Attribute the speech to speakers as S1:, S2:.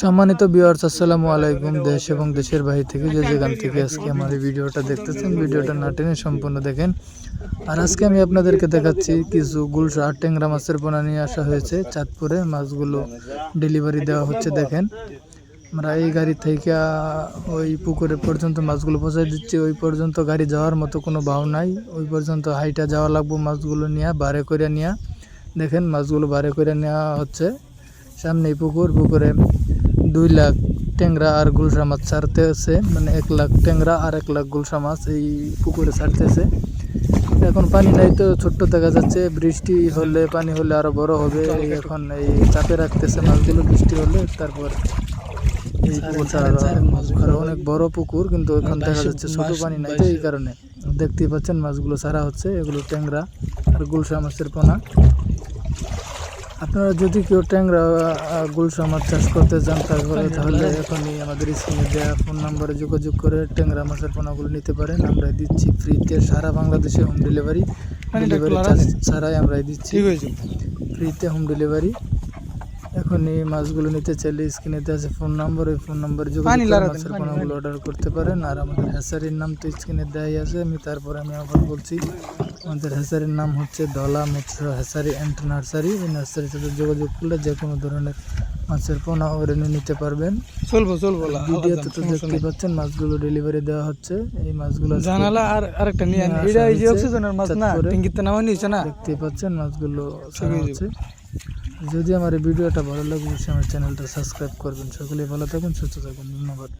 S1: সম্মানিত বিয়ার্স আসসালামু আলাইকুম, দেশ এবং দেশের বাইরে থেকে যে যেখান থেকে আজকে আমার এই ভিডিওটা দেখতেছেন, ভিডিওটা না টেনে সম্পূর্ণ দেখেন। আর আজকে আমি আপনাদেরকে দেখাচ্ছি কিছু গুলশা আর ট্যাংরা মাছের পোনা নিয়ে আসা হয়েছে। চাঁদপুরে মাছগুলো ডেলিভারি দেওয়া হচ্ছে, দেখেন। আমরা এই গাড়ি থেকে ওই পুকুরে পর্যন্ত মাছগুলো পৌঁছায় দিচ্ছি। ওই পর্যন্ত গাড়ি যাওয়ার মতো কোনো ভাও নাই। ওই পর্যন্ত হাইটা যাওয়া লাগবো মাছগুলো নিয়ে, বারে করে নিয়ে। দেখেন মাছগুলো বারে করে নেওয়া হচ্ছে। সামনে পুকুর পুকুরে দুই লাখ ট্যাংরা আর গুলশা মাছ ছাড়তেছে। মানে এক লাখ ট্যাংরা আর এক লাখ গুলশা মাছ এই পুকুরে ছাড়তেছে। এখন পানি নাই তো ছোট্ট দেখা যাচ্ছে বৃষ্টি হলে পানি হলে আরও বড় হবে। এই এখন এই চাপে রাখতেছে মাছগুলো বৃষ্টি হলে তারপর এই পুকুরটা আরো- আরও অনেক বড় পুকুর কিন্তু এখন দেখা যাচ্ছে ছোট পানি নাই তো এই কারণে। দেখতেই পাচ্ছেন মাছগুলো ছাড়া হচ্ছে এগুলো ট্যাংরা। আর গুলশা মাছের পোনা। আপনারা যদি কেউ ট্যাংরা গুলশা মাছ চাষ করতে চান তাহলে তাহলে এখনই আমাদের স্ক্রিনে দেওয়া ফোন নাম্বারে যোগাযোগ করে ট্যাংরা মাছের পোনাগুলো নিতে পারেন। আমরা দিচ্ছি ফ্রিতে সারা বাংলাদেশে হোম ডেলিভারি ডেলিভারি চার্জ ছাড়াই আমরা দিচ্ছি। ফ্রিতে হোম ডেলিভারি এখনই মাছগুলো নিতে চাইলে স্ক্রিনে দেওয়া আছে ফোন নাম্বার। ওই ফোন নাম্বারে যোগাযোগ মাছের পোনাগুলো অর্ডার করতে পারেন। আর আমাদের হ্যাসারির নাম তো স্ক্রিনে দেওয়াই আছে। আমি তারপরে আমি আবার বলছি আমাদের হ্যাসারির নাম হচ্ছে দলা মৎস্য হ্যাসারি অ্যান্ড নার্সারি। এই নার্সারির সাথে যোগাযোগ করলে যে কোনো ধরনের মাছের পোনা ওরেনে নিতে পারবেন।
S2: চলবো চলবো
S1: ভিডিওতে তো দেখতে পাচ্ছেন মাছগুলো ডেলিভারি দেওয়া হচ্ছে। এই মাছগুলো
S2: জানালা আর আরেকটা নিয়ে এটা এই যে অক্সিজেনের মাছ না। টিঙ্গিতে নামা নিয়েছে না?
S1: দেখতে পাচ্ছেন মাছগুলো ছাড়া হচ্ছে। যদি আমার ভিডিওটা ভালো লাগে অবশ্যই আমার চ্যানেলটা সাবস্ক্রাইব করবেন। সকলে ভালো থাকুন সুস্থ থাকুন। ধন্যবাদ।